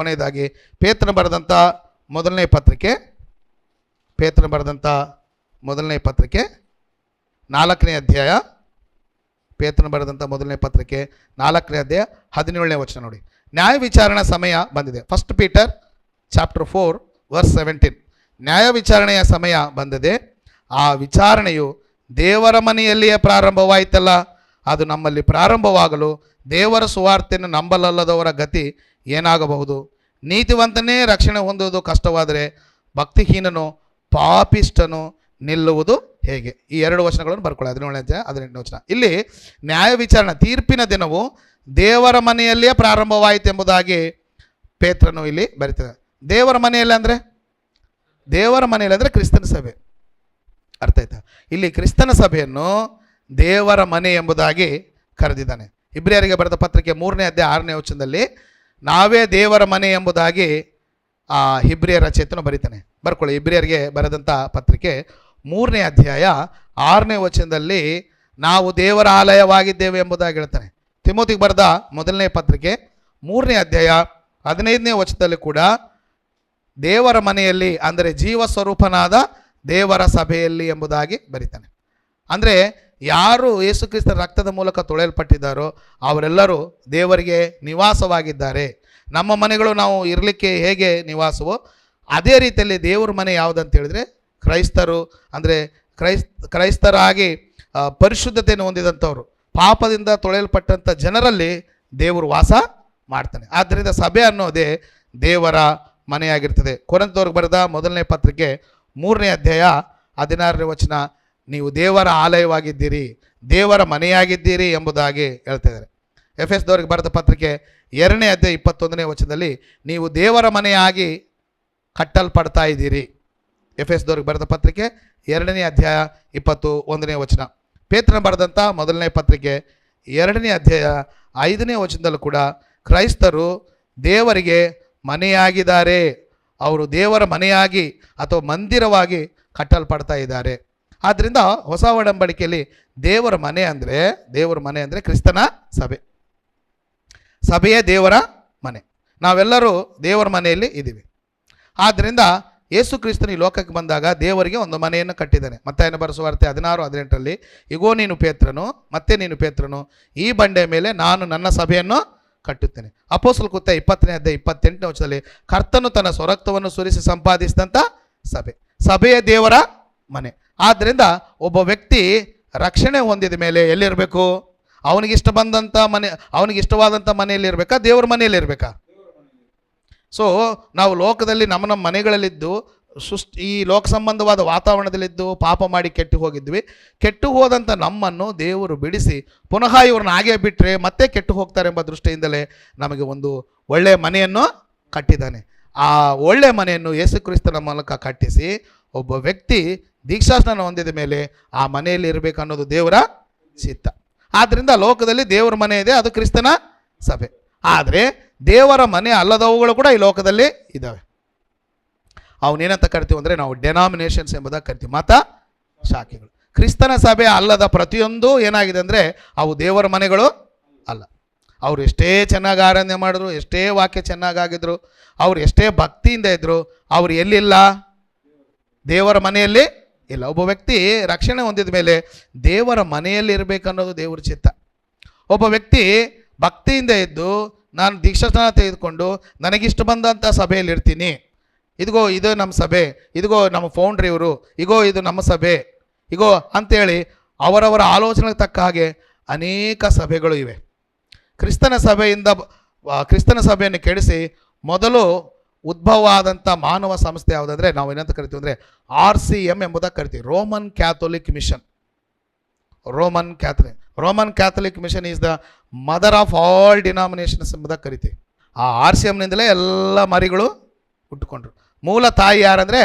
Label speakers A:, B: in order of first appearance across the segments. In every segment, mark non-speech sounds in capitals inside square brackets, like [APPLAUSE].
A: ಕೊನೆಯದಾಗಿ ಪೇತ್ರನ ಬರೆದಂಥ ಮೊದಲನೇ ಪತ್ರಿಕೆ, ಪೇತ್ರನ ಬರೆದಂಥ ಮೊದಲನೇ ಪತ್ರಿಕೆ, ನಾಲ್ಕನೇ ಅಧ್ಯಾಯ, ಪೇತ್ರನ ಬರೆದಂಥ ಮೊದಲನೇ ಪತ್ರಿಕೆ, ನಾಲ್ಕನೇ ಅಧ್ಯಾಯ, ಹದಿನೇಳನೇ ವಚನ ನೋಡಿ. ನ್ಯಾಯ ವಿಚಾರಣಾ ಸಮಯ ಬಂದಿದೆ. First Peter chapter four verse seventeen ನ್ಯಾಯ ವಿಚಾರಣೆಯ ಸಮಯ ಬಂದಿದೆ. ಆ ವಿಚಾರಣೆಯು ದೇವರ ಮನೆಯಲ್ಲಿಯೇ ಪ್ರಾರಂಭವಾಯಿತಲ್ಲ. ಅದು ನಮ್ಮಲ್ಲಿ ಪ್ರಾರಂಭವಾಗಲು ದೇವರ ಸುವಾರ್ತೆಯನ್ನು ನಂಬಲಲ್ಲದವರ ಗತಿ ಏನಾಗಬಹುದು? ನೀತಿವಂತನೇ ರಕ್ಷಣೆ ಹೊಂದುವುದು ಕಷ್ಟವಾದರೆ ಭಕ್ತಿಹೀನನು ಪಾಪಿಷ್ಟನು ನಿಲ್ಲುವುದು ಹೇಗೆ? ಈ ಎರಡು ವಚನಗಳನ್ನು ಬರ್ಕೊಳ್ಳಿ ಹದಿನೇಳನೇ ಅಧ್ಯಾಯ, ಹದಿನೆಂಟನೇ ವಚನ. ಇಲ್ಲಿ ನ್ಯಾಯ ವಿಚಾರಣೆ, ತೀರ್ಪಿನ ದಿನವು ದೇವರ ಮನೆಯಲ್ಲಿಯೇ ಪ್ರಾರಂಭವಾಯಿತು ಎಂಬುದಾಗಿ ಪೇತ್ರನು ಇಲ್ಲಿ ಬರೀತದೆ ದೇವರ ಮನೆಯಲ್ಲಿ ಅಂದರೆ? ದೇವರ ಮನೆಯಲ್ಲಿ ಅಂದರೆ ಕ್ರಿಸ್ತನ ಸಭೆ. ಅರ್ಥ ಆಯ್ತಾ? ಇಲ್ಲಿ ಕ್ರಿಸ್ತನ ಸಭೆಯನ್ನು ದೇವರ ಮನೆ ಎಂಬುದಾಗಿ ಕರೆದಿದ್ದಾನೆ. ಇಬ್ರಿಯರಿಗೆ ಬರೆದ ಪತ್ರಿಕೆ ಮೂರನೇ ಅಧ್ಯಾಯ, ಆರನೇ ವಚನದಲ್ಲಿ ನಾವೇ ದೇವರ ಮನೆ ಎಂಬುದಾಗಿ ಆ ಹಿಬ್ರಿಯರ ಚೇತನ ಬರೀತಾನೆ. ಬರ್ಕೊಳ್ಳಿ, ಹಿಬ್ರಿಯರಿಗೆ ಬರೆದಂಥ ಪತ್ರಿಕೆ ಮೂರನೇ ಅಧ್ಯಾಯ ಆರನೇ ವಚನದಲ್ಲಿ ನಾವು ದೇವರ ಆಲಯವಾಗಿದ್ದೇವೆ ಎಂಬುದಾಗಿ ಹೇಳ್ತಾನೆ. ತಿಮೋತಿಗೆ ಬರೆದ ಮೊದಲನೇ ಪತ್ರಿಕೆ ಮೂರನೇ ಅಧ್ಯಾಯ ಹದಿನೈದನೇ ವಚನದಲ್ಲಿ ಕೂಡ ದೇವರ ಮನೆಯಲ್ಲಿ ಅಂದರೆ ಜೀವ ಸ್ವರೂಪನಾದ ದೇವರ ಸಭೆಯಲ್ಲಿ ಎಂಬುದಾಗಿ ಬರೀತಾನೆ. ಅಂದರೆ ಯಾರು ಯೇಸುಕ್ರಿಸ್ತ ರಕ್ತದ ಮೂಲಕ ತೊಳೆಯಲ್ಪಟ್ಟಿದ್ದಾರೋ ಅವರೆಲ್ಲರೂ ದೇವರಿಗೆ ನಿವಾಸವಾಗಿದ್ದಾರೆ. ನಮ್ಮ ಮನೆಗಳು ನಾವು ಇರಲಿಕ್ಕೆ ಹೇಗೆ ನಿವಾಸವೋ ಅದೇ ರೀತಿಯಲ್ಲಿ ದೇವರ ಮನೆ ಯಾವುದಂತ ಹೇಳಿದ್ರೆ ಕ್ರೈಸ್ತರು ಅಂದರೆ ಕ್ರೈಸ್ ಕ್ರೈಸ್ತರಾಗಿ ಪರಿಶುದ್ಧತೆಯನ್ನು ಹೊಂದಿದಂಥವ್ರು. ಪಾಪದಿಂದ ತೊಳೆಯಲ್ಪಟ್ಟಂಥ ಜನರಲ್ಲಿ ದೇವರು ವಾಸ ಮಾಡ್ತಾನೆ. ಆದ್ದರಿಂದ ಸಭೆ ಅನ್ನೋದೇ ದೇವರ ಮನೆಯಾಗಿರ್ತದೆ. ಕೊರಂತವ್ರಿಗೆ ಬರೆದ ಮೊದಲನೇ ಪತ್ರಿಕೆ ಮೂರನೇ ಅಧ್ಯಾಯ ಹದಿನಾರನೇ ವಚನ ನೀವು ದೇವರ ಆಲಯವಾಗಿದ್ದೀರಿ, ದೇವರ ಮನೆಯಾಗಿದ್ದೀರಿ ಎಂಬುದಾಗಿ ಹೇಳ್ತಿದ್ದಾರೆ ಎಫ್ ಎಸ್ ದವ್ರಿಗೆ ಬರೆದ ಪತ್ರಿಕೆ ಎರಡನೇ ಅಧ್ಯಾಯ ಇಪ್ಪತ್ತೊಂದನೇ ವಚನದಲ್ಲಿ ನೀವು ದೇವರ ಮನೆಯಾಗಿ ಕಟ್ಟಲ್ಪಡ್ತಾ ಇದ್ದೀರಿ. ಎಫ್ ಎಸ್ ದವ್ರಿಗೆ ಬರೆದ ಪತ್ರಿಕೆ ಎರಡನೇ ಅಧ್ಯಾಯ ಇಪ್ಪತ್ತು ಒಂದನೇ ವಚನ. ಪೇತ್ರನ ಬರೆದಂಥ ಮೊದಲನೇ ಪತ್ರಿಕೆ ಎರಡನೇ ಅಧ್ಯಾಯ ಐದನೇ ವಚನದಲ್ಲೂ ಕೂಡ ಕ್ರೈಸ್ತರು ದೇವರಿಗೆ ಮನೆಯಾಗಿದ್ದಾರೆ. ಅವರು ದೇವರ ಮನೆಯಾಗಿ ಅಥವಾ ಮಂದಿರವಾಗಿ ಕಟ್ಟಲ್ಪಡ್ತಾ ಇದ್ದಾರೆ. ಆದ್ದರಿಂದ ಹೊಸ ಒಡಂಬಡಿಕೆಯಲ್ಲಿ ದೇವರ ಮನೆ ಅಂದರೆ, ದೇವರ ಮನೆ ಅಂದರೆ ಕ್ರಿಸ್ತನ ಸಭೆ. ಸಭೆಯೇ ದೇವರ ಮನೆ. ನಾವೆಲ್ಲರೂ ದೇವರ ಮನೆಯಲ್ಲಿ ಇದ್ದೀವಿ. ಆದ್ದರಿಂದ ಯೇಸು ಕ್ರಿಸ್ತನ ಈ ಲೋಕಕ್ಕೆ ಬಂದಾಗ ದೇವರಿಗೆ ಒಂದು ಮನೆಯನ್ನು ಕಟ್ಟಿದ್ದಾನೆ. ಮತ್ತಾಯನ ಬರೆಸುವಾರ್ತೆ ಹದಿನಾರು, ಹದಿನೆಂಟರಲ್ಲಿ, ಇಗೋ, ನೀನು ಪೇತ್ರನು, ಮತ್ತೆ ನೀನು ಪೇತ್ರನು, ಈ ಬಂಡೆಯ ಮೇಲೆ ನಾನು ನನ್ನ ಸಭೆಯನ್ನು ಕಟ್ಟುತ್ತೇನೆ. ಅಪೋಸಲ್ ಕುತ್ತ ಇಪ್ಪತ್ತನೇ ಅಧ್ಯಾಯ ಇಪ್ಪತ್ತೆಂಟನೇ ವರ್ಷದಲ್ಲಿ ಕರ್ತನು ತನ್ನ ಸ್ವರಕ್ತವನ್ನು ಸುರಿಸಿ ಸಂಪಾದಿಸಿದಂಥ ಸಭೆ. ಸಭೆಯ ದೇವರ ಮನೆ. ಆದ್ದರಿಂದ ಒಬ್ಬ ವ್ಯಕ್ತಿ ರಕ್ಷಣೆ ಹೊಂದಿದ ಮೇಲೆ ಎಲ್ಲಿರಬೇಕು? ಅವನಿಗಿಷ್ಟ ಬಂದಂಥ ಮನೆ ಅವನಿಗಿಷ್ಟವಾದಂಥ ಮನೆಯಲ್ಲಿರಬೇಕಾ ದೇವ್ರ ಮನೆಯಲ್ಲಿ ಇರಬೇಕಾ? ಸೊ ನಾವು ಲೋಕದಲ್ಲಿ ನಮ್ಮ ನಮ್ಮ ಮನೆಗಳಲ್ಲಿದ್ದು ಸುಸ್ತ್, ಈ ಲೋಕ ಸಂಬಂಧವಾದ ವಾತಾವರಣದಲ್ಲಿದ್ದು ಪಾಪ ಮಾಡಿ ಕೆಟ್ಟು ಹೋಗಿದ್ವಿ. ಕೆಟ್ಟು ಹೋದಂಥ ನಮ್ಮನ್ನು ದೇವರು ಬಿಡಿಸಿ ಪುನಃ ಇವ್ರನ್ನ ಹಾಗೆ ಬಿಟ್ಟರೆ ಮತ್ತೆ ಕೆಟ್ಟು ಹೋಗ್ತಾರೆ ಎಂಬ ದೃಷ್ಟಿಯಿಂದಲೇ ನಮಗೆ ಒಂದು ಒಳ್ಳೆಯ ಮನೆಯನ್ನು ಕಟ್ಟಿದ್ದಾನೆ. ಆ ಒಳ್ಳೆಯ ಮನೆಯನ್ನು ಯೇಸುಕ್ರಿಸ್ತನ ಮೂಲಕ ಕಟ್ಟಿಸಿ ಒಬ್ಬ ವ್ಯಕ್ತಿ ದೀಕ್ಷಾಸ್ನಾನ ಹೊಂದಿದ ಮೇಲೆ ಆ ಮನೆಯಲ್ಲಿ ಇರಬೇಕು ಅನ್ನೋದು ದೇವರ ಚಿತ್ತ ಆದ್ದರಿಂದ ಲೋಕದಲ್ಲಿ ದೇವರ ಮನೆ ಇದೆ, ಅದು ಕ್ರಿಸ್ತನ ಸಭೆ. ಆದರೆ ದೇವರ ಮನೆ ಅಲ್ಲದವುಗಳು ಕೂಡ ಈ ಲೋಕದಲ್ಲಿ ಇದ್ದಾವೆ ಅವನೇನಂತ ಕರಿತೀವಿ ಅಂದರೆ ನಾವು ಡೆನಾಮಿನೇಷನ್ಸ್ ಎಂಬುದಾಗಿ ಕರಿತೀವಿ. ಮತ ಶಾಖೆಗಳು. ಕ್ರಿಸ್ತನ ಸಭೆ ಅಲ್ಲದ ಪ್ರತಿಯೊಂದು ಏನಾಗಿದೆ ಅಂದರೆ ಅವು ದೇವರ ಮನೆಗಳು ಅಲ್ಲ. ಅವರು ಎಷ್ಟೇ ಚೆನ್ನಾಗಿ ಆರಾಧನೆ ಮಾಡಿದ್ರು, ಎಷ್ಟೇ ವಾಕ್ಯ ಚೆನ್ನಾಗಾಗಿದ್ರು ಅವ್ರು ಎಷ್ಟೇ ಭಕ್ತಿಯಿಂದ ಇದ್ದರು ಅವ್ರು ಎಲ್ಲಿಲ್ಲ? ದೇವರ ಮನೆಯಲ್ಲಿ ಇಲ್ಲ, ಒಬ್ಬ ವ್ಯಕ್ತಿ ರಕ್ಷಣೆ ಹೊಂದಿದ ಮೇಲೆ ದೇವರ ಮನೆಯಲ್ಲಿ ಇರಬೇಕನ್ನೋದು ದೇವರ ಚಿತ್ತ. ಒಬ್ಬ ವ್ಯಕ್ತಿ ಭಕ್ತಿಯಿಂದ ಇದ್ದು ನಾನು ದೀಕ್ಷಾಸ್ನಾನ ತೆಗೆದುಕೊಂಡು ನನಗಿಷ್ಟು ಬಂದಂಥ ಸಭೆಯಲ್ಲಿ ಇರ್ತೀನಿ. ಇದಿಗೋ, ಇದು ನಮ್ಮ ಸಭೆ. ಇದಿಗೋ, ನಮ್ಮ ಫೌಂಡ್ರಿ ಇವರು. ಇಗೋ, ಇದು ನಮ್ಮ ಸಭೆ. ಇಗೋ, ಅಂತೇಳಿ ಅವರವರ ಆಲೋಚನೆಗೆ ತಕ್ಕ ಹಾಗೆ ಅನೇಕ ಸಭೆಗಳು ಇವೆ. ಕ್ರಿಸ್ತನ ಸಭೆಯಿಂದ ಕ್ರಿಸ್ತನ ಸಭೆಯನ್ನು ಕೆಡಿಸಿ ಮೊದಲು ಉದ್ಭವ ಆದಂಥ ಮಾನವ ಸಂಸ್ಥೆ ಯಾವುದಂದ್ರೆ ನಾವು ಏನಂತ ಕರಿತೀವಿ ಅಂದರೆ ಆರ್ ಸಿ ಎಂ ಎಂಬುದಾಗಿ ಕರಿತೀವಿ. Roman Catholic mission Roman Catholic Roman Catholic mission is the mother of all denominations ಎಂಬುದಾಗಿ ಕರಿತೀವಿ. ಆ ಆರ್ ಸಿ ಎಮ್ನಿಂದಲೇ ಎಲ್ಲ ಮರಿಗಳು ಹುಟ್ಟುಕೊಂಡ್ರು. ಮೂಲ ತಾಯಿ ಯಾರಂದರೆ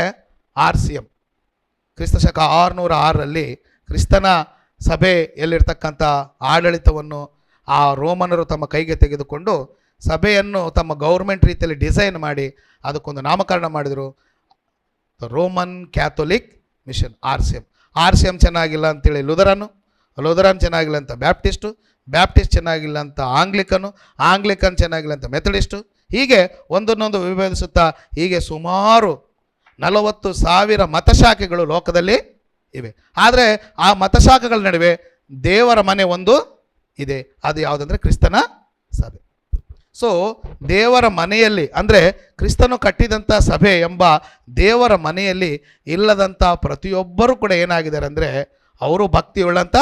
A: ಆರ್ ಸಿ ಎಂ ಕ್ರಿಸ್ತ ಶಕ ಆರುನೂರ ಆರರಲ್ಲಿ ಕ್ರಿಸ್ತನ ಸಭೆಯಲ್ಲಿರ್ತಕ್ಕಂಥ ಆಡಳಿತವನ್ನು ಆ ರೋಮನರು ತಮ್ಮ ಕೈಗೆ ತೆಗೆದುಕೊಂಡು ಸಭೆಯನ್ನು ತಮ್ಮ ಗೌರ್ಮೆಂಟ್ ರೀತಿಯಲ್ಲಿ ಡಿಸೈನ್ ಮಾಡಿ ಅದಕ್ಕೊಂದು ನಾಮಕರಣ ಮಾಡಿದರು. Roman Catholic mission R C M R C M ಚೆನ್ನಾಗಿಲ್ಲ ಅಂತೇಳಿ ಲುದರನು, ಲುದರನ್ ಚೆನ್ನಾಗಿಲ್ಲ ಅಂತ ಬ್ಯಾಪ್ಟಿಸ್ಟು, ಬ್ಯಾಪ್ಟಿಸ್ಟ್ ಚೆನ್ನಾಗಿಲ್ಲ ಅಂತ ಆಂಗ್ಲಿಕನು, ಆಂಗ್ಲಿಕನ್ ಚೆನ್ನಾಗಿಲ್ಲ ಅಂತ ಮೆಥಡಿಸ್ಟು. ಹೀಗೆ ಒಂದನ್ನೊಂದು ವಿಭಜಿಸುತ್ತಾ ಹೀಗೆ ಸುಮಾರು ನಲವತ್ತು ಸಾವಿರ ಮತಶಾಖೆಗಳು ಲೋಕದಲ್ಲಿ ಇವೆ. ಆದರೆ ಆ ಮತಶಾಖೆಗಳ ನಡುವೆ ದೇವರ ಮನೆ ಒಂದು ಇದೆ. ಅದು ಯಾವುದಂದ್ರೆ ಕ್ರಿಸ್ತನ ಸಭೆ. ಸೊ ದೇವರ ಮನೆಯಲ್ಲಿ, ಅಂದರೆ ಕ್ರಿಸ್ತನು ಕಟ್ಟಿದಂಥ ಸಭೆ ಎಂಬ ದೇವರ ಮನೆಯಲ್ಲಿ ಇಲ್ಲದಂಥ ಪ್ರತಿಯೊಬ್ಬರೂ ಕೂಡ ಏನಾಗಿದ್ದಾರೆ ಅಂದರೆ ಅವರು ಭಕ್ತಿಯುಳ್ಳಂಥ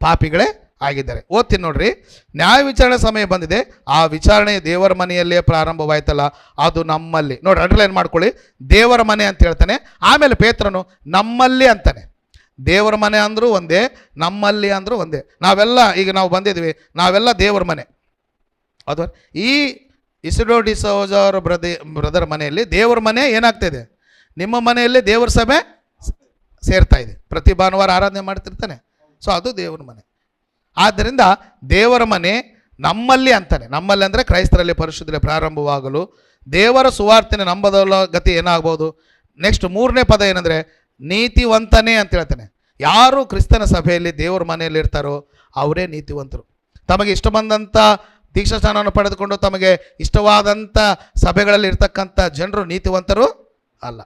A: ಪಾಪಿಗಳೇ ಆಗಿದ್ದಾರೆ. ಓದ್ತೀನಿ ನೋಡ್ರಿ. ನ್ಯಾಯ ವಿಚಾರಣೆ ಸಮಯ ಬಂದಿದೆ. ಆ ವಿಚಾರಣೆ ದೇವರ ಮನೆಯಲ್ಲೇ ಪ್ರಾರಂಭವಾಯ್ತಲ್ಲ, ಅದು ನಮ್ಮಲ್ಲಿ. ನೋಡ್ರಿ ಅಂಡರ್ಲೈನ್ ಮಾಡ್ಕೊಳ್ಳಿ. ದೇವರ ಮನೆ ಅಂತ ಹೇಳ್ತಾನೆ. ಆಮೇಲೆ ಪೇತ್ರನು ನಮ್ಮಲ್ಲಿ ಅಂತಾನೆ. ದೇವರ ಮನೆ ಅಂದರೂ ಒಂದೇ, ನಮ್ಮಲ್ಲಿ ಅಂದರೂ ಒಂದೇ. ನಾವೆಲ್ಲ, ಈಗ ನಾವು ಬಂದಿದ್ವಿ, ನಾವೆಲ್ಲ ದೇವರ ಮನೆ. ಅದು ಈ ಇಸಿಡೋ ಡಿಸೋಜ ಅವರ ಬ್ರದ, ಬ್ರದರ್ ಮನೆಯಲ್ಲಿ ದೇವರ ಮನೆ ಏನಾಗ್ತಾಯಿದೆ ನಿಮ್ಮ ಮನೆಯಲ್ಲಿ ದೇವರ ಸಭೆ ಸೇರ್ತಾ ಇದೆ. ಪ್ರತಿ ಭಾನುವಾರ ಆರಾಧನೆ ಮಾಡ್ತಿರ್ತಾನೆ. ಸೊ ಅದು ದೇವರ ಮನೆ. ಆದ್ದರಿಂದ ದೇವರ ಮನೆ ನಮ್ಮಲ್ಲಿ ಅಂತಾನೆ. ನಮ್ಮಲ್ಲಿ ಅಂದರೆ ಕ್ರೈಸ್ತರಲ್ಲಿ ಪರಿಶುದ್ಧರೆ ಪ್ರಾರಂಭವಾಗಲು ದೇವರ ಸುವಾರ್ತೆನೆ ನಂಬದಲ್ಲ ಗತಿ ಏನಾಗ್ಬೋದು? ನೆಕ್ಸ್ಟ್ ಮೂರನೇ ಪದ ಏನಂದರೆ ನೀತಿವಂತನೇ ಅಂತ ಹೇಳ್ತಾನೆ. ಯಾರು ಕ್ರಿಸ್ತನ ಸಭೆಯಲ್ಲಿ ದೇವರ ಮನೆಯಲ್ಲಿ ಇರ್ತಾರೋ ಅವರೇ ನೀತಿವಂತರು. ತಮಗೆ ಇಷ್ಟ ಬಂದಂಥ ದೀಕ್ಷಾಸ್ನಾನವನ್ನು ಪಡೆದುಕೊಂಡು ತಮಗೆ ಇಷ್ಟವಾದಂಥ ಸಭೆಗಳಲ್ಲಿ ಇರ್ತಕ್ಕಂಥ ಜನರು, ನೀತಿವಂತರು ಅಲ್ಲ.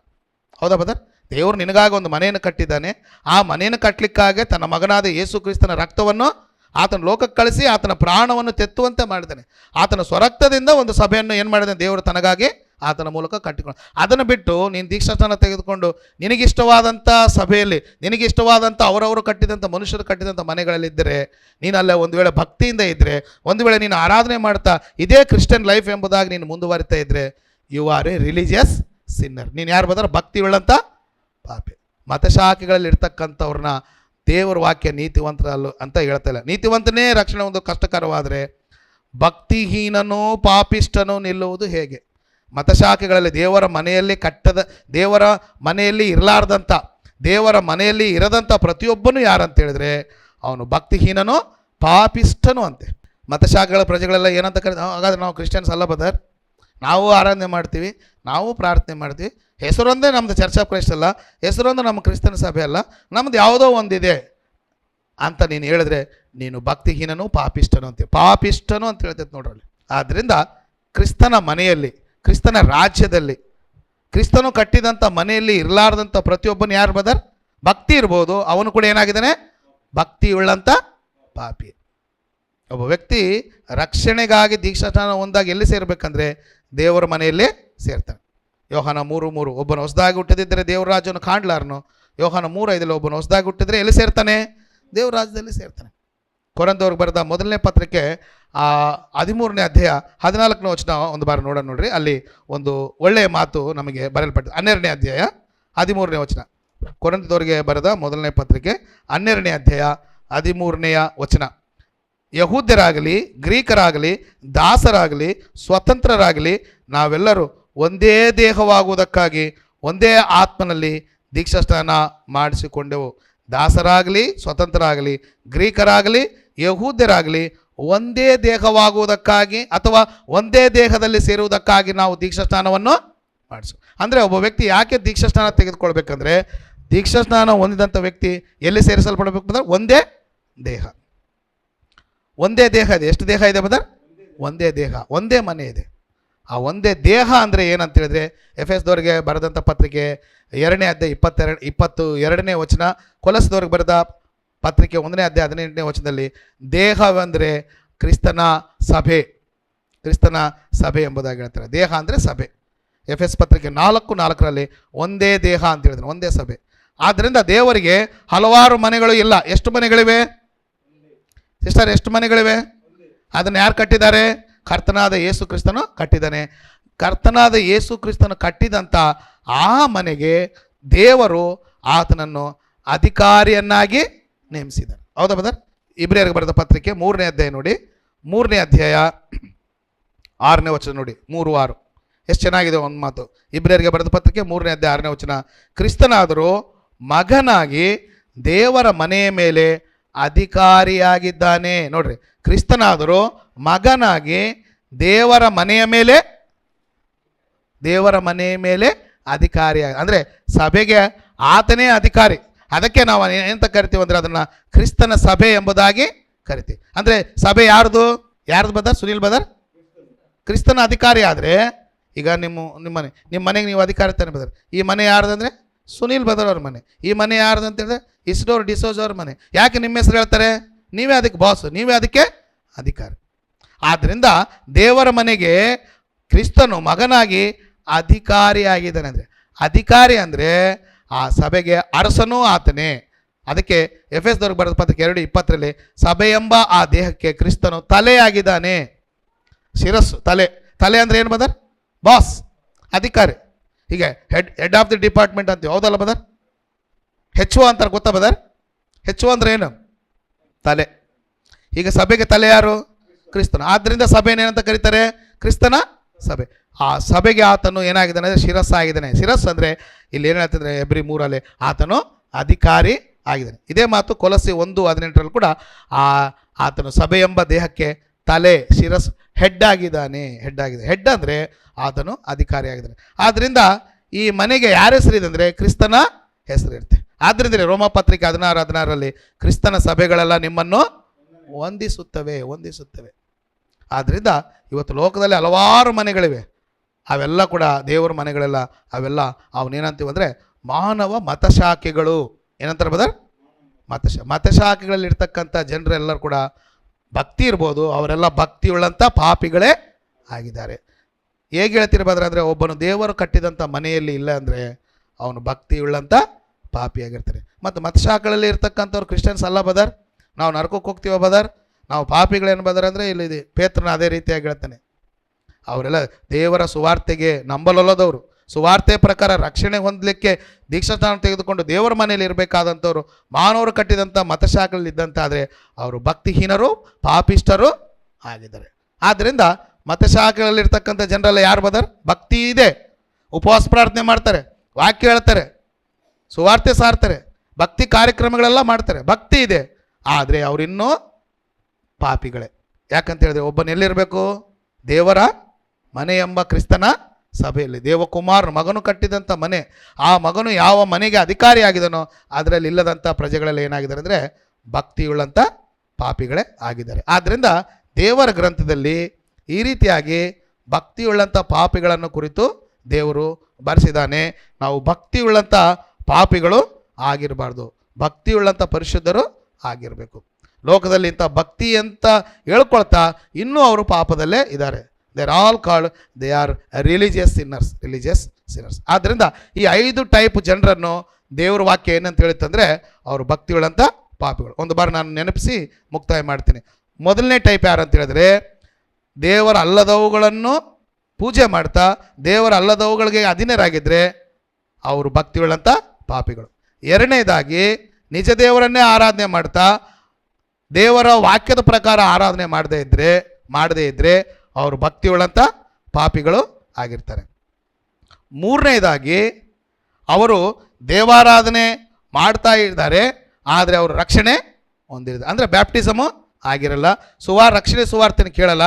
A: ಹೌದಾ ಬದರ್ ದೇವರು ನಿನಗಾಗಿ ಒಂದು ಮನೆಯನ್ನು ಕಟ್ಟಿದ್ದಾನೆ. ಆ ಮನೆಯನ್ನು ಕಟ್ಟಲಿಕ್ಕಾಗೆ ತನ್ನ ಮಗನಾದ ಯೇಸು ಕ್ರಿಸ್ತನ ರಕ್ತವನ್ನು ಆತನ ಲೋಕಕ್ಕೆ ಕಳಿಸಿ ಆತನ ಪ್ರಾಣವನ್ನು ತೆತ್ತುವಂತೆ ಮಾಡಿದ್ದಾನೆ. ಆತನ ಸ್ವರಕ್ತದಿಂದ ಒಂದು ಸಭೆಯನ್ನು ಏನು ಮಾಡಿದ್ದಾನೆ? ದೇವರು ತನಗಾಗಿ ಆತನ ಮೂಲಕ ಕಟ್ಟಿಕೊಂಡು ಅದನ್ನು ಬಿಟ್ಟು ನೀನು ದೀಕ್ಷಾಸ್ಥಾನ ತೆಗೆದುಕೊಂಡು ನಿನಗಿಷ್ಟವಾದಂಥ ಸಭೆಯಲ್ಲಿ ನಿನಗಿಷ್ಟವಾದಂಥ ಅವರವರು ಕಟ್ಟಿದಂಥ ಮನುಷ್ಯರು ಕಟ್ಟಿದಂಥ ಮನೆಗಳಲ್ಲಿದ್ದರೆ ನೀನು ಅಲ್ಲೇ ಒಂದು ವೇಳೆ ಭಕ್ತಿಯಿಂದ ಇದ್ದರೆ ಒಂದು ವೇಳೆ ನೀನು ಆರಾಧನೆ ಮಾಡ್ತಾ ಇದೇ ಕ್ರಿಶ್ಚಿಯನ್ ಲೈಫ್ ಎಂಬುದಾಗಿ ನೀನು ಮುಂದುವರಿತಾ ಇದ್ದರೆ you are a religious sinner ನೀನು ಯಾರು ಬಂದ್ರೆ ಭಕ್ತಿ ಉಳ್ಳಂಥ ಪಾಪೆ. ಮತಶಾಖೆಗಳಲ್ಲಿ ಇರ್ತಕ್ಕಂಥವ್ರನ್ನ ದೇವರ ವಾಕ್ಯ ನೀತಿವಂತರಲ್ಲ ಅಂತ ಹೇಳ್ತಾ ನೀತಿವಂತನೇ ರಕ್ಷಣೆ ಒಂದು ಕಷ್ಟಕರವಾದರೆ ಭಕ್ತಿಹೀನನೋ ಪಾಪಿಷ್ಟನೋ ನಿಲ್ಲುವುದು ಹೇಗೆ? ಮತಶಾಖೆಗಳಲ್ಲಿ ದೇವರ ಮನೆಯಲ್ಲಿ ಕಟ್ಟದ, ದೇವರ ಮನೆಯಲ್ಲಿ ಇರಲಾರ್ದಂಥ ದೇವರ ಮನೆಯಲ್ಲಿ ಇರದಂಥ ಪ್ರತಿಯೊಬ್ಬನು ಯಾರಂತ ಹೇಳಿದ್ರೆ ಅವನು ಭಕ್ತಿಹೀನನೋ ಪಾಪಿಷ್ಟನು ಅಂತೆ. ಮತಶಾಖೆಗಳ ಪ್ರಜೆಗಳೆಲ್ಲ ಏನಂತ ಕರಿ ಹಾಗಾದ್ರೆ ನಾವು ಕ್ರಿಶ್ಚಿಯನ್ಸ್ ಅಲ್ಲ ಬದರ್ ನಾವು ಆರಾಧನೆ ಮಾಡ್ತೀವಿ, ನಾವು ಪ್ರಾರ್ಥನೆ ಮಾಡ್ತೀವಿ. ಹೆಸರೊಂದೇ ನಮ್ಮದು ಚರ್ಚ್ ಆಫ್ ಕ್ರೈಸ್ಟ್ ಅಲ್ಲ, ಹೆಸರೊಂದು ನಮ್ಮ ಕ್ರಿಸ್ತನ ಸಭೆ ಅಲ್ಲ ನಮ್ಮದು ಯಾವುದೋ ಒಂದಿದೆ ಅಂತ ನೀನು ಹೇಳಿದ್ರೆ ನೀನು ಭಕ್ತಿಹೀನನು ಪಾಪಿಷ್ಟನು ಅಂತೀವಿ ಪಾಪಿಷ್ಟನು ಅಂತ ಹೇಳ್ತೈತೆ ನೋಡ್ರಲ್ಲಿ. ಆದ್ದರಿಂದ ಕ್ರಿಸ್ತನ ಮನೆಯಲ್ಲಿ ಕ್ರಿಸ್ತನ ರಾಜ್ಯದಲ್ಲಿ, ಕ್ರಿಸ್ತನು ಕಟ್ಟಿದಂಥ ಮನೆಯಲ್ಲಿ ಇರಲಾರ್ದಂಥ ಪ್ರತಿಯೊಬ್ಬನು ಯಾರು ಬದರ್ ಭಕ್ತಿ ಇರ್ಬೋದು, ಅವನು ಕೂಡ ಏನಾಗಿದ್ದಾನೆ? ಭಕ್ತಿ ಉಳ್ಳಂಥ ಪಾಪಿ. ಒಬ್ಬ ವ್ಯಕ್ತಿ ರಕ್ಷಣೆಗಾಗಿ ದೀಕ್ಷಾಸ್ನಾನ ಒಂದಾಗಿ ಎಲ್ಲಿ ಸೇರಬೇಕಂದ್ರೆ ದೇವರ ಮನೆಯಲ್ಲಿ ಸೇರ್ತಾನೆ. ಯೋಹಾನ ಮೂರು ಮೂರು, ಒಬ್ಬನು ಹೊಸದಾಗಿ ಹುಟ್ಟದಿದ್ದರೆ ದೇವರ ರಾಜ್ಯವನ್ನು ಕಾಣ್ಲಾರನು? ಯೋಹಾನ ಮೂರು ಐದಲ್ಲಿ ಒಬ್ಬನು ಹೊಸದಾಗಿ ಹುಟ್ಟಿದ್ರೆ ಎಲ್ಲಿ ಸೇರ್ತಾನೆ? ದೇವರ ರಾಜ್ಯದಲ್ಲಿ ಸೇರ್ತಾನೆ. ಕೊರಂದವ್ರಿಗೆ ಬರೆದ ಮೊದಲನೇ ಪತ್ರಿಕೆ ಆ ಹದಿಮೂರನೇ ಅಧ್ಯಾಯ ಹದಿನಾಲ್ಕನೇ ವಚನ ಒಂದು ಬಾರಿ ನೋಡೋಣ ನೋಡ್ರಿ. ಅಲ್ಲಿ ಒಂದು ಒಳ್ಳೆಯ ಮಾತು ನಮಗೆ ಬರೆಯಲ್ಪಟ್ಟಿದೆ. ಹನ್ನೆರಡನೇ ಅಧ್ಯಾಯ ಹದಿಮೂರನೇ ವಚನ. ಕೊರಂತದವರಿಗೆ ಬರೆದ ಮೊದಲನೇ ಪತ್ರಿಕೆ ಹನ್ನೆರಡನೇ ಅಧ್ಯಾಯ ಹದಿಮೂರನೆಯ ವಚನ. ಯಹೂದ್ಯರಾಗಲಿ, ಗ್ರೀಕರಾಗಲಿ, ದಾಸರಾಗಲಿ, ಸ್ವತಂತ್ರರಾಗಲಿ ನಾವೆಲ್ಲರೂ ಒಂದೇ ದೇಹವಾಗುವುದಕ್ಕಾಗಿ ಒಂದೇ ಆತ್ಮನಲ್ಲಿ ದೀಕ್ಷಾಸ್ನಾನ ಮಾಡಿಸಿಕೊಂಡೆವು. ದಾಸರಾಗಲಿ, ಸ್ವತಂತ್ರರಾಗಲಿ, ಗ್ರೀಕರಾಗಲಿ, ಯಹೂದ್ಯರಾಗಲಿ ಒಂದೇ ದೇಹವಾಗುವುದಕ್ಕಾಗಿ ಅಥವಾ ಒಂದೇ ದೇಹದಲ್ಲಿ ಸೇರುವುದಕ್ಕಾಗಿ ನಾವು ದೀಕ್ಷಾಸ್ನಾನವನ್ನು ಮಾಡಿಸು. ಅಂದರೆ ಒಬ್ಬ ವ್ಯಕ್ತಿ ಯಾಕೆ ದೀಕ್ಷಾಸ್ನಾನ ತೆಗೆದುಕೊಳ್ಬೇಕಂದ್ರೆ, ದೀಕ್ಷಾಸ್ನಾನ ಹೊಂದಿದಂಥ ವ್ಯಕ್ತಿ ಎಲ್ಲಿ ಸೇರಿಸಲ್ಪಡಬೇಕು ಅಂದ್ರೆ ಒಂದೇ ದೇಹ. ಒಂದೇ ದೇಹ ಇದೆ. ಎಷ್ಟು ದೇಹ ಇದೆ ಬದರ್ ಒಂದೇ ದೇಹ. ಒಂದೇ ಮನೆ ಇದೆ. ಆ ಒಂದೇ ದೇಹ ಅಂದರೆ ಏನಂತ ಹೇಳಿದ್ರೆ ಎಫ್ ಎಸ್ ದವ್ರಿಗೆ ಬರೆದಂಥ ಪತ್ರಿಕೆ ಎರಡನೇ ಅಧ್ಯಾಯ ಇಪ್ಪತ್ತೆರಡು, ಇಪ್ಪತ್ತು ಎರಡನೇ ವಚನ, ಕೊಲಸದವ್ರಿಗೆ ಬರೆದ ಪತ್ರಿಕೆ ಒಂದನೇ ಅಧ್ಯಾಯ ಹದಿನೆಂಟನೇ ವಚನದಲ್ಲಿ ದೇಹವೆಂದರೆ ಕ್ರಿಸ್ತನ ಸಭೆ ಕ್ರಿಸ್ತನ ಸಭೆ ಎಂಬುದಾಗಿ ಹೇಳ್ತಾರೆ. ದೇಹ ಅಂದರೆ ಸಭೆ. ಎಫ್ ಎಸ್ ಪತ್ರಿಕೆ ನಾಲ್ಕು ನಾಲ್ಕರಲ್ಲಿ ಒಂದೇ ದೇಹ ಅಂತ ಹೇಳಿದ್ರು, ಒಂದೇ ಸಭೆ. ಆದ್ದರಿಂದ ದೇವರಿಗೆ ಹಲವಾರು ಮನೆಗಳು ಇಲ್ಲ. ಎಷ್ಟು ಮನೆಗಳಿವೆ? ಸಿಸ್ಟರ್, ಎಷ್ಟು ಮನೆಗಳಿವೆ? ಅದನ್ನು ಯಾರು ಕಟ್ಟಿದ್ದಾರೆ? ಕರ್ತನಾದ ಯೇಸು ಕ್ರಿಸ್ತನು ಕಟ್ಟಿದ್ದಾನೆ. ಕರ್ತನಾದ ಯೇಸು ಕ್ರಿಸ್ತನು ಕಟ್ಟಿದಂಥ ಆ ಮನೆಗೆ ದೇವರು ಆತನನ್ನು ಅಧಿಕಾರಿಯನ್ನಾಗಿ ನೇಮಿಸಿದ್ದಾರೆ ಹೌದಾ ಬದರ್ ಇಬ್ರಿಯರಿಗೆ ಬರೆದ ಪತ್ರಿಕೆ ಮೂರನೇ ಅಧ್ಯಾಯ ನೋಡಿ. ಮೂರನೇ ಅಧ್ಯಾಯ [CLEARS THROAT] ಆರನೇ ವಚನ ನೋಡಿ. ಮೂರು, ಆರು. ಎಷ್ಟು ಚೆನ್ನಾಗಿದೆ ಒಂದು ಮಾತು. ಇಬ್ರಿಯರಿಗೆ ಬರೆದ ಪತ್ರಿಕೆ ಮೂರನೇ ಅಧ್ಯಾಯ ಆರನೇ ವಚನ. ಕ್ರಿಸ್ತನಾದರೂ ಮಗನಾಗಿ ದೇವರ ಮನೆಯ ಮೇಲೆ ಅಧಿಕಾರಿಯಾಗಿದ್ದಾನೆ. ನೋಡ್ರಿ. ಕ್ರಿಸ್ತನಾದರೂ ಮಗನಾಗಿ ದೇವರ ಮನೆಯ ಮೇಲೆ, ದೇವರ ಮನೆಯ ಮೇಲೆ ಅಧಿಕಾರಿಯಾಗಿ ಅಂದರೆ ಸಭೆಗೆ ಆತನೇ ಅಧಿಕಾರಿ. ಅದಕ್ಕೆ ನಾವು ಎಂತ ಕರಿತೀವಿ ಅಂದರೆ ಅದನ್ನು ಕ್ರಿಸ್ತನ ಸಭೆ ಎಂಬುದಾಗಿ ಕರಿತೀವಿ. ಅಂದರೆ ಸಭೆ ಯಾರ್ದು? ಯಾರ್ದು ಬದರ್ ಸುನೀಲ್ ಬದರ್ ಕ್ರಿಸ್ತನ ಅಧಿಕಾರಿ ಆದರೆ ಈಗ ನಿಮ್ಮ ನಿಮ್ಮ ಮನೆ, ನಿಮ್ಮ ಮನೆಗೆ ನೀವು ಅಧಿಕಾರಿ ತಾನೆ ಬದರ್ ಈ ಮನೆ ಯಾರ್ದಂದ್ರೆ ಸುನೀಲ್ ಬದರ್ ಅವ್ರ ಮನೆ. ಈ ಮನೆ ಯಾರ್ದು ಅಂತ ಹೇಳಿದ್ರೆ ಇಸ್ಡೋರ್ ಡಿಸೋಜ್ ಅವ್ರ ಮನೆ. ಯಾಕೆ ನಿಮ್ಮ ಹೆಸರು ಹೇಳ್ತಾರೆ? ನೀವೇ ಅದಕ್ಕೆ ಬಾಸ್ ನೀವೇ ಅದಕ್ಕೆ ಅಧಿಕಾರಿ. ಆದ್ದರಿಂದ ದೇವರ ಮನೆಗೆ ಕ್ರಿಸ್ತನು ಮಗನಾಗಿ ಅಧಿಕಾರಿಯಾಗಿದ್ದಾನೆ ಅಂದರೆ. ಅಧಿಕಾರಿ ಅಂದರೆ ಆ ಸಭೆಗೆ ಅರಸನೂ ಆತನೇ. ಅದಕ್ಕೆ ಎಫ್ ಎಸ್ ದೊರಗ ಬರೆದ ಪತ್ರಕ್ಕೆ ಎರಡು, ಇಪ್ಪತ್ತರಲ್ಲಿ ಸಭೆ ಎಂಬ ಆ ದೇಹಕ್ಕೆ ಕ್ರಿಸ್ತನು ತಲೆಯಾಗಿದ್ದಾನೆ. ಶಿರಸ್ಸು, ತಲೆ. ತಲೆ ಅಂದರೆ ಏನು ಬದರ್ ಬಾಸ್ ಅಧಿಕಾರಿ. ಹೀಗೆ head head of the department ಅಂತ ಹೌದಲ್ಲ ಬದರ್ ಹೆಚ್ಚು ಅಂತಾರೆ, ಗೊತ್ತಾ ಬದರ್ ಹೆಚ್ಚು ಅಂದರೆ ಏನು? ತಲೆ. ಈಗ ಸಭೆಗೆ ತಲೆ ಯಾರು? ಕ್ರಿಸ್ತನ. ಆದ್ದರಿಂದ ಸಭೆಯನ್ನೇನಂತ ಕರೀತಾರೆ? ಕ್ರಿಸ್ತನ ಸಭೆ. ಆ ಸಭೆಗೆ ಆತನು ಏನಾಗಿದ್ದಾನೆ ಅಂದರೆ ಶಿರಸ್ಸಾಗಿದ್ದಾನೆ. ಶಿರಸ್ಸು ಅಂದರೆ ಇಲ್ಲಿ ಏನು ಹೇಳ್ತಿದ್ರೆ ಎಬ್ರಿ ಮೂರಲ್ಲಿ ಆತನು ಅಧಿಕಾರಿ ಆಗಿದ್ದಾನೆ. ಇದೇ ಮಾತು ಕೊಲಸಿ ಒಂದು ಹದಿನೆಂಟರಲ್ಲಿ ಕೂಡ ಆ ಆತನು ಸಭೆ ಎಂಬ ದೇಹಕ್ಕೆ ತಲೆ, ಶಿರಸ್ ಹೆಡ್ ಆಗಿದ್ದಾನೆ ಹೆಡ್ ಆಗಿದೆ ಹೆಡ್ ಅಂದರೆ ಆತನು ಅಧಿಕಾರಿ ಆಗಿದ್ದಾನೆ. ಆದ್ದರಿಂದ ಈ ಮನೆಗೆ ಯಾರ ಹೆಸರಿದೆ ಅಂದರೆ ಕ್ರಿಸ್ತನ ಹೆಸರಿರುತ್ತೆ ಆದ್ದರಿಂದ ರೋಮಪತ್ರಿಕೆ ಹದಿನಾರು, ಹದಿನಾರರಲ್ಲಿ ಕ್ರಿಸ್ತನ ಸಭೆಗಳೆಲ್ಲ ನಿಮ್ಮನ್ನು ಹೊಂದಿಸುತ್ತವೆ ಹೊಂದಿಸುತ್ತವೆ ಆದ್ದರಿಂದ ಇವತ್ತು ಲೋಕದಲ್ಲಿ ಹಲವಾರು ಮನೆಗಳಿವೆ. ಅವೆಲ್ಲ ಕೂಡ ದೇವರ ಮನೆಗಳೆಲ್ಲ ಅವೆಲ್ಲ ಅವನೇನಂತೀವಿ ಅಂದರೆ ಮಾನವ ಮತಶಾಖೆಗಳು. ಏನಂತಾರೆ ಬದರ್ ಮತಶ ಮತಶಾಖೆಗಳಲ್ಲಿ ಇರ್ತಕ್ಕಂಥ ಜನರೆಲ್ಲರೂ ಕೂಡ ಭಕ್ತಿ ಇರ್ಬೋದು. ಅವರೆಲ್ಲ ಭಕ್ತಿಯುಳ್ಳಂಥ ಪಾಪಿಗಳೇ ಆಗಿದ್ದಾರೆ. ಹೇಗೆ ಹೇಳ್ತಿರ್ಬಾದ್ರೆ ಅಂದರೆ ಒಬ್ಬನು ದೇವರು ಕಟ್ಟಿದಂಥ ಮನೆಯಲ್ಲಿ ಇಲ್ಲ ಅಂದರೆ ಅವನು ಭಕ್ತಿಯುಳ್ಳಂಥ ಪಾಪಿಯಾಗಿರ್ತಾರೆ ಮತ್ತು ಮತಶಾಖೆಗಳಲ್ಲಿ ಇರ್ತಕ್ಕಂಥವ್ರು ಕ್ರಿಶ್ಚಿಯನ್ಸ್ ಅಲ್ಲ ಬದರ್ ನಾವು ನರ್ಕೋಕೆ ಹೋಗ್ತೀವ ಬದರ್ ನಾವು ಪಾಪಿಗಳೇನು ಬದರ್ ಅಂದರೆ ಇಲ್ಲಿ ಪೇತ್ರನ ಅದೇ ರೀತಿಯಾಗಿ ಹೇಳ್ತಾನೆ. ಅವರೆಲ್ಲ ದೇವರ ಸುವಾರ್ತೆಗೆ ನಂಬಲೊಲ್ಲದವರು. ಸುವಾರ್ತೆ ಪ್ರಕಾರ ರಕ್ಷಣೆ ಹೊಂದಲಿಕ್ಕೆ ದೀಕ್ಷಾಸ್ಥಾನ ತೆಗೆದುಕೊಂಡು ದೇವರ ಮನೆಯಲ್ಲಿ ಇರಬೇಕಾದಂಥವ್ರು, ಮಾನವರು ಕಟ್ಟಿದಂಥ ಮತಶಾಖೆಗಳಲ್ಲಿ ಇದ್ದಂತಾದರೆ ಅವರು ಭಕ್ತಿಹೀನರು ಪಾಪಿಷ್ಟರು ಆಗಿದ್ದಾರೆ. ಆದ್ದರಿಂದ ಮತಶಾಖಗಳಲ್ಲಿರ್ತಕ್ಕಂಥ ಜನರೆಲ್ಲ ಯಾರು ಬದರ್? ಭಕ್ತಿ ಇದೆ. ಉಪವಾಸ ಪ್ರಾರ್ಥನೆ ಮಾಡ್ತಾರೆ, ವಾಕ್ಯ ಹೇಳ್ತಾರೆ, ಸುವಾರ್ತೆ ಸಾರ್ತಾರೆ, ಭಕ್ತಿ ಕಾರ್ಯಕ್ರಮಗಳೆಲ್ಲ ಮಾಡ್ತಾರೆ, ಭಕ್ತಿ ಇದೆ. ಆದರೆ ಅವರಿನ್ನೂ ಪಾಪಿಗಳೇ. ಯಾಕಂತ ಹೇಳಿದ್ರೆ ಒಬ್ಬನ ಎಲ್ಲಿರಬೇಕು? ದೇವರ ಮನೆ ಎಂಬ ಕ್ರಿಸ್ತನ ಸಭೆಯಲ್ಲಿ ದೇವಕುಮಾರ್ ಮಗನು ಕಟ್ಟಿದಂಥ ಮನೆ, ಆ ಮಗನು ಯಾವ ಮನೆಗೆ ಅಧಿಕಾರಿಯಾಗಿದನೋ ಅದರಲ್ಲಿ ಇಲ್ಲದಂಥ ಪ್ರಜೆಗಳೆಲ್ಲ ಏನಾಗಿದ್ದಾರೆ ಅಂದರೆ ಭಕ್ತಿಯುಳ್ಳಂಥ ಪಾಪಿಗಳೇ ಆಗಿದ್ದಾರೆ. ಆದ್ದರಿಂದ ದೇವರ ಗ್ರಂಥದಲ್ಲಿ ಈ ರೀತಿಯಾಗಿ ಭಕ್ತಿಯುಳ್ಳಂಥ ಪಾಪಿಗಳನ್ನು ಕುರಿತು ದೇವರು ಬರೆಸಿದ್ದಾನೆ. ನಾವು ಭಕ್ತಿಯುಳ್ಳಂಥ ಪಾಪಿಗಳು ಆಗಿರಬಾರ್ದು ಭಕ್ತಿಯುಳ್ಳಂಥ ಪರಿಶುದ್ಧರು ಆಗಿರಬೇಕು. ಲೋಕದಲ್ಲಿ ಇಂಥ ಭಕ್ತಿ ಅಂತ ಹೇಳ್ಕೊಳ್ತಾ ಇನ್ನೂ ಅವರು ಪಾಪದಲ್ಲೇ ಇದ್ದಾರೆ. They are all called they are religious sinners religious sinners ಆದ್ದರಿಂದ ಈ ಐದು ಟೈಪ್ ಜನರನ್ನು ದೇವ್ರ ವಾಕ್ಯ ಏನಂತ ಹೇಳುತ್ತಂದರೆ ಅವರು ಭಕ್ತಿಗಳಂಥ ಪಾಪಿಗಳು. ಒಂದು ಬಾರಿ ನಾನು ನೆನಪಿಸಿ ಮುಕ್ತಾಯ ಮಾಡ್ತೀನಿ. ಮೊದಲನೇ ಟೈಪ್ ಯಾರು ಅಂತ ಹೇಳಿದ್ರೆ, ದೇವರ ಅಲ್ಲದವುಗಳನ್ನು ಪೂಜೆ ಮಾಡ್ತಾ, ದೇವರ ಅಲ್ಲದವುಗಳಿಗೆ ಅಧೀನರಾಗಿದ್ದರೆ ಅವರು ಭಕ್ತಿಗಳಂಥ ಪಾಪಿಗಳು. ಎರಡನೇದಾಗಿ, ನಿಜ ದೇವರನ್ನೇ ಆರಾಧನೆ ಮಾಡ್ತಾ, ದೇವರ ವಾಕ್ಯದ ಪ್ರಕಾರ ಆರಾಧನೆ ಮಾಡದೇ ಇದ್ದರೆ ಮಾಡದೇ ಇದ್ದರೆ ಅವರು ಭಕ್ತಿಯುಳ್ಳಂಥ ಪಾಪಿಗಳು ಆಗಿರ್ತಾರೆ. ಮೂರನೇದಾಗಿ ಅವರು ದೇವಾರಾಧನೆ ಮಾಡ್ತಾ ಇದ್ದಾರೆ, ಆದರೆ ಅವರು ರಕ್ಷಣೆ ಹೊಂದಿರೋದು ಅಂದರೆ ಬ್ಯಾಪ್ಟಿಸಮು ಆಗಿರಲ್ಲ, ಸುವಾರ್ ರಕ್ಷಣೆ ಸುವಾರ್ತೆನ ಕೇಳಲ್ಲ.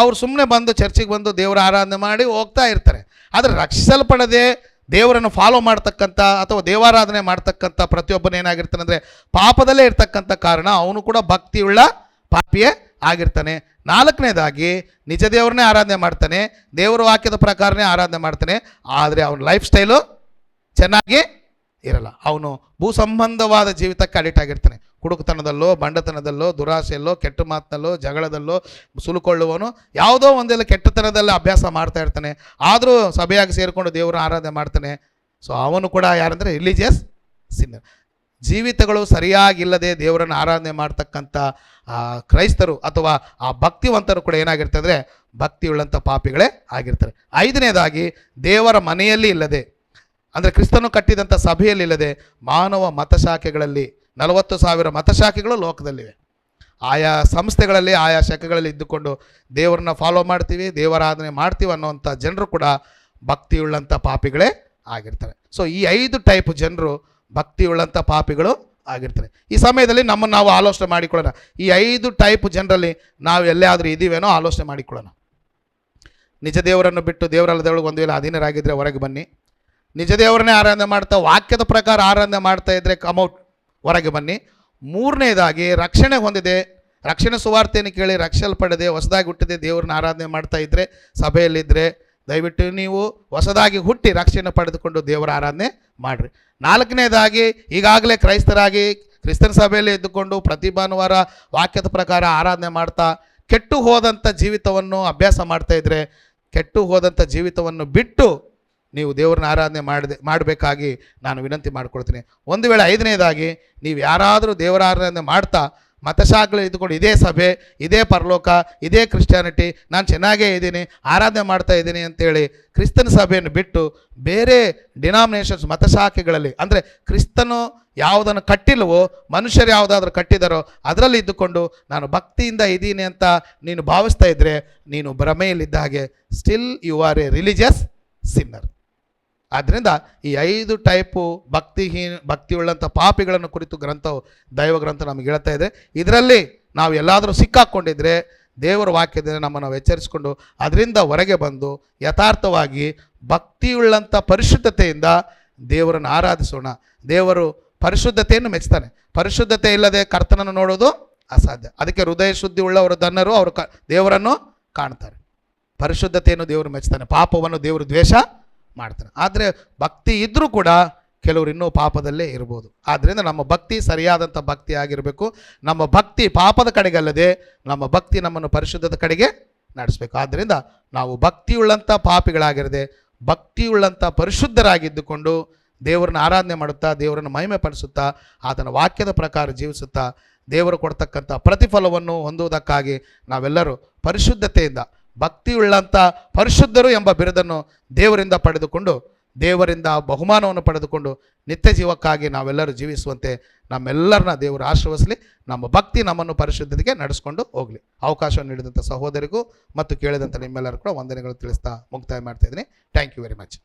A: ಅವ್ರು ಸುಮ್ಮನೆ ಬಂದು ಚರ್ಚಿಗೆ ಬಂದು ದೇವರ ಆರಾಧನೆ ಮಾಡಿ ಹೋಗ್ತಾ ಇರ್ತಾರೆ. ಆದರೆ ರಕ್ಷಿಸಲ್ಪಡದೆ ದೇವರನ್ನು ಫಾಲೋ ಮಾಡ್ತಕ್ಕಂಥ ಅಥವಾ ದೇವಾರಾಧನೆ ಮಾಡ್ತಕ್ಕಂಥ ಪ್ರತಿಯೊಬ್ಬನ ಏನಾಗಿರ್ತಾನೆ ಅಂದರೆ ಪಾಪದಲ್ಲೇ ಇರ್ತಕ್ಕಂಥ ಕಾರಣ ಅವನು ಕೂಡ ಭಕ್ತಿಯುಳ್ಳ ಪಾಪಿಯೇ ಆಗಿರ್ತಾನೆ. ನಾಲ್ಕನೇದಾಗಿ ನಿಜ ದೇವ್ರನ್ನೇ ಆರಾಧನೆ ಮಾಡ್ತಾನೆ, ದೇವರ ವಾಕ್ಯದ ಪ್ರಕಾರನೇ ಆರಾಧನೆ ಮಾಡ್ತಾನೆ, ಆದರೆ ಅವನ ಲೈಫ್ ಸ್ಟೈಲು ಚೆನ್ನಾಗಿ ಇರಲ್ಲ. ಅವನು ಭೂ ಸಂಬಂಧವಾದ ಜೀವಿತಕ್ಕೆ ಅಡಿಕ್ಟ್ ಆಗಿರ್ತಾನೆ. ಕುಡುಕತನದಲ್ಲೋ, ಬಂಡತನದಲ್ಲೋ, ದುರಾಸೆಯಲ್ಲೋ, ಕೆಟ್ಟ ಮಾತಿನಲ್ಲೋ, ಜಗಳದಲ್ಲೋ ಸುಲುಕೊಳ್ಳುವನು ಯಾವುದೋ ಒಂದೆಲ್ಲ ಕೆಟ್ಟತನದಲ್ಲೇ ಅಭ್ಯಾಸ ಮಾಡ್ತಾ ಇರ್ತಾನೆ. ಆದರೂ ಸಭೆಯಾಗಿ ಸೇರಿಕೊಂಡು ದೇವರ ಆರಾಧನೆ ಮಾಡ್ತಾನೆ. ಸೊ ಅವನು ಕೂಡ ಯಾರಂದರೆ ರಿಲಿಜಿಯಸ್ ಸಿನ್ನರ್ ಜೀವಿತಗಳು ಸರಿಯಾಗಿಲ್ಲದೆ ದೇವರನ್ನು ಆರಾಧನೆ ಮಾಡ್ತಕ್ಕಂಥ ಕ್ರೈಸ್ತರು ಅಥವಾ ಆ ಭಕ್ತಿವಂತರು ಕೂಡ ಏನಾಗಿರ್ತಾರೆ ಅಂದರೆ ಭಕ್ತಿಯುಳ್ಳಂಥ ಪಾಪಿಗಳೇ ಆಗಿರ್ತಾರೆ. ಐದನೇದಾಗಿ, ದೇವರ ಮನೆಯಲ್ಲಿ ಇಲ್ಲದೆ, ಅಂದರೆ ಕ್ರಿಸ್ತನು ಕಟ್ಟಿದಂಥ ಸಭೆಯಲ್ಲಿ ಇಲ್ಲದೆ ಮಾನವ ಮತಶಾಖೆಗಳಲ್ಲಿ, ನಲವತ್ತು ಸಾವಿರ ಮತಶಾಖೆಗಳು ಲೋಕದಲ್ಲಿವೆ. ಆಯಾ ಸಂಸ್ಥೆಗಳಲ್ಲಿ, ಆಯಾ ಶಾಖೆಗಳಲ್ಲಿ ಇದ್ದುಕೊಂಡು ದೇವರನ್ನ ಫಾಲೋ ಮಾಡ್ತೀವಿ, ದೇವರಾಧನೆ ಮಾಡ್ತೀವಿ ಅನ್ನೋವಂಥ ಜನರು ಕೂಡ ಭಕ್ತಿಯುಳ್ಳಂಥ ಪಾಪಿಗಳೇ ಆಗಿರ್ತಾರೆ. ಸೊ ಈ ಐದು ಟೈಪ್ ಜನರು ಭಕ್ತಿಯುಳ್ಳಂಥ ಪಾಪಿಗಳು ಆಗಿರ್ತಾರೆ. ಈ ಸಮಯದಲ್ಲಿ ನಮ್ಮನ್ನು ನಾವು ಆಲೋಚನೆ ಮಾಡಿಕೊಳ್ಳೋಣ. ಈ ಐದು ಟೈಪ್ ಜನರಲ್ಲಿ ನಾವು ಎಲ್ಲಾದರೂ ಇದ್ದೀವೇನೋ ಆಲೋಚನೆ ಮಾಡಿಕೊಳ್ಳೋಣ. ನಿಜ ದೇವರನ್ನು ಬಿಟ್ಟು ದೇವರಲ್ಲದೊಳಗೆ ಒಂದು ವೇಳೆ ಅಧೀನರಾಗಿದ್ದರೆ ಹೊರಗೆ ಬನ್ನಿ. ನಿಜ ದೇವರನ್ನೇ ಆರಾಧನೆ ಮಾಡ್ತಾ, ವಾಕ್ಯದ ಪ್ರಕಾರ ಆರಾಧನೆ ಮಾಡ್ತಾ ಇದ್ದರೆ ಕಮೌಟ್ ಹೊರಗೆ ಬನ್ನಿ. ಮೂರನೇದಾಗಿ ರಕ್ಷಣೆ ಹೊಂದಿದೆ. ರಕ್ಷಣೆ ಸುವಾರ್ತೆಯನ್ನು ಕೇಳಿ ರಕ್ಷಲ್ಪಡದೆ, ಹೊಸದಾಗಿ ಹುಟ್ಟಿದೆ ದೇವ್ರನ್ನ ಆರಾಧನೆ ಮಾಡ್ತಾ ಇದ್ದರೆ ಸಭೆಯಲ್ಲಿದ್ದರೆ ದಯವಿಟ್ಟು ನೀವು ಹೊಸದಾಗಿ ಹುಟ್ಟಿ ರಕ್ಷಣೆ ಪಡೆದುಕೊಂಡು ದೇವರ ಆರಾಧನೆ ಮಾಡಿರಿ. ನಾಲ್ಕನೇದಾಗಿ ಈಗಾಗಲೇ ಕ್ರೈಸ್ತರಾಗಿ ಕ್ರಿಸ್ತನ ಸಭೆಯಲ್ಲಿ ಇದ್ದುಕೊಂಡು ಪ್ರತಿ ಭಾನುವಾರ ವಾಕ್ಯದ ಪ್ರಕಾರ ಆರಾಧನೆ ಮಾಡ್ತಾ ಕೆಟ್ಟು ಹೋದಂಥ ಜೀವಿತವನ್ನು ಅಭ್ಯಾಸ ಮಾಡ್ತಾ ಇದ್ದರೆ ಕೆಟ್ಟು ಹೋದಂಥ ಜೀವಿತವನ್ನು ಬಿಟ್ಟು ನೀವು ದೇವರನ್ನ ಆರಾಧನೆ ಮಾಡಿದೆ, ಮಾಡಬೇಕಾಗಿ ನಾನು ವಿನಂತಿ ಮಾಡಿಕೊಡ್ತೀನಿ ಒಂದು ವೇಳೆ ಐದನೇದಾಗಿ ನೀವು ಯಾರಾದರೂ ದೇವರ ಆರಾಧನೆ ಮಾಡ್ತಾ ಮತಶಾಖಗಳು ಇದ್ದುಕೊಂಡು ಇದೇ ಸಭೆ, ಇದೇ ಪರಲೋಕ, ಇದೇ ಕ್ರಿಶ್ಚಿಯಾನಿಟಿ ನಾನು ಚೆನ್ನಾಗೇ ಇದ್ದೀನಿ, ಆರಾಧನೆ ಮಾಡ್ತಾ ಇದ್ದೀನಿ ಅಂತೇಳಿ ಕ್ರಿಸ್ತನ ಸಭೆಯನ್ನು ಬಿಟ್ಟು ಬೇರೆ ಡಿನಾಮಿನೇಷನ್ಸ್ ಮತಶಾಖೆಗಳಲ್ಲಿ, ಅಂದರೆ ಕ್ರಿಸ್ತನು ಯಾವುದನ್ನು ಕಟ್ಟಿಲ್ವೋ ಮನುಷ್ಯರು ಯಾವುದಾದ್ರೂ ಕಟ್ಟಿದಾರೋ, ಅದರಲ್ಲಿ ಇದ್ದುಕೊಂಡು ನಾನು ಭಕ್ತಿಯಿಂದ ಇದ್ದೀನಿ ಅಂತ ನೀನು ಭಾವಿಸ್ತಾ ಇದ್ದರೆ ನೀನು ಭ್ರಮೆಯಲ್ಲಿದ್ದ ಹಾಗೆ still you are a religious sinner ಆದ್ದರಿಂದ ಈ ಐದು ಟೈಪು ಭಕ್ತಿಹೀನ, ಭಕ್ತಿಯುಳ್ಳಂಥ ಪಾಪಿಗಳನ್ನು ಕುರಿತು ಗ್ರಂಥವು, ದೈವ ಗ್ರಂಥ ನಮಗೆ ಹೇಳ್ತಾ ಇದೆ. ಇದರಲ್ಲಿ ನಾವು ಎಲ್ಲಾದರೂ ಸಿಕ್ಕಾಕ್ಕೊಂಡಿದ್ರೆ ದೇವರ ವಾಕ್ಯದಿಂದ ನಮ್ಮನ್ನು ಎಚ್ಚರಿಸಿಕೊಂಡು ಅದರಿಂದ ಹೊರಗೆ ಬಂದು ಯಥಾರ್ಥವಾಗಿ ಭಕ್ತಿಯುಳ್ಳಂಥ ಪರಿಶುದ್ಧತೆಯಿಂದ ದೇವರನ್ನು ಆರಾಧಿಸೋಣ. ದೇವರು ಪರಿಶುದ್ಧತೆಯನ್ನು ಮೆಚ್ತಾನೆ. ಪರಿಶುದ್ಧತೆ ಇಲ್ಲದೆ ಕರ್ತನನ್ನು ನೋಡೋದು ಅಸಾಧ್ಯ. ಅದಕ್ಕೆ ಹೃದಯ ಶುದ್ಧಿ ಉಳ್ಳವರು ದನ್ನರು ಅವರು ಕ, ದೇವರನ್ನು ಕಾಣ್ತಾರೆ. ಪರಿಶುದ್ಧತೆಯನ್ನು ದೇವರು ಮೆಚ್ತಾನೆ. ಪಾಪವನ್ನು ದೇವರು ದ್ವೇಷ ಮಾಡ್ತಾನೆ ಆದರೆ ಭಕ್ತಿ ಇದ್ದರೂ ಕೂಡ ಕೆಲವರು ಇನ್ನೂ ಪಾಪದಲ್ಲೇ ಇರ್ಬೋದು. ಆದ್ದರಿಂದ ನಮ್ಮ ಭಕ್ತಿ ಸರಿಯಾದಂಥ ಭಕ್ತಿ ಆಗಿರಬೇಕು. ನಮ್ಮ ಭಕ್ತಿ ಪಾಪದ ಕಡೆಗಲ್ಲದೆ ನಮ್ಮ ಭಕ್ತಿ ನಮ್ಮನ್ನು ಪರಿಶುದ್ಧದ ಕಡೆಗೆ ನಡೆಸಬೇಕು. ಆದ್ದರಿಂದ ನಾವು ಭಕ್ತಿಯುಳ್ಳಂಥ ಪಾಪಿಗಳಾಗಿರದೆ, ಭಕ್ತಿಯುಳ್ಳಂಥ ಪರಿಶುದ್ಧರಾಗಿದ್ದುಕೊಂಡು ದೇವರನ್ನ ಆರಾಧನೆ ಮಾಡುತ್ತಾ, ದೇವರನ್ನು ಮಹಿಮೆ ಪಡಿಸುತ್ತಾ ಆತನ ವಾಕ್ಯದ ಪ್ರಕಾರ ಜೀವಿಸುತ್ತಾ, ದೇವರು ಕೊಡ್ತಕ್ಕಂಥ ಪ್ರತಿಫಲವನ್ನು ಹೊಂದುವುದಕ್ಕಾಗಿ ನಾವೆಲ್ಲರೂ ಪರಿಶುದ್ಧತೆಯಿಂದ ಭಕ್ತಿಯುಳ್ಳಂಥ ಪರಿಶುದ್ಧರು ಎಂಬ ಬಿರುದನ್ನು ದೇವರಿಂದ ಪಡೆದುಕೊಂಡು, ದೇವರಿಂದ ಬಹುಮಾನವನ್ನು ಪಡೆದುಕೊಂಡು ನಿತ್ಯ ಜೀವಕ್ಕಾಗಿ ನಾವೆಲ್ಲರೂ ಜೀವಿಸುವಂತೆ ನಮ್ಮೆಲ್ಲರನ್ನ ದೇವರು ಆಶ್ರಯಿಸಲಿ ನಮ್ಮ ಭಕ್ತಿ ನಮ್ಮನ್ನು ಪರಿಶುದ್ಧತೆಗೆ ನಡೆಸ್ಕೊಂಡು ಹೋಗಲಿ. ಅವಕಾಶ ನೀಡಿದಂಥ ಸಹೋದರಿಗೂ ಮತ್ತು ಕೇಳಿದಂಥ ನಿಮ್ಮೆಲ್ಲರೂ ಕೂಡ ವಂದನೆಗಳು ತಿಳಿಸ್ತಾ ಮುಕ್ತಾಯ ಮಾಡ್ತಾ ಇದ್ದೀನಿ. Thank you very much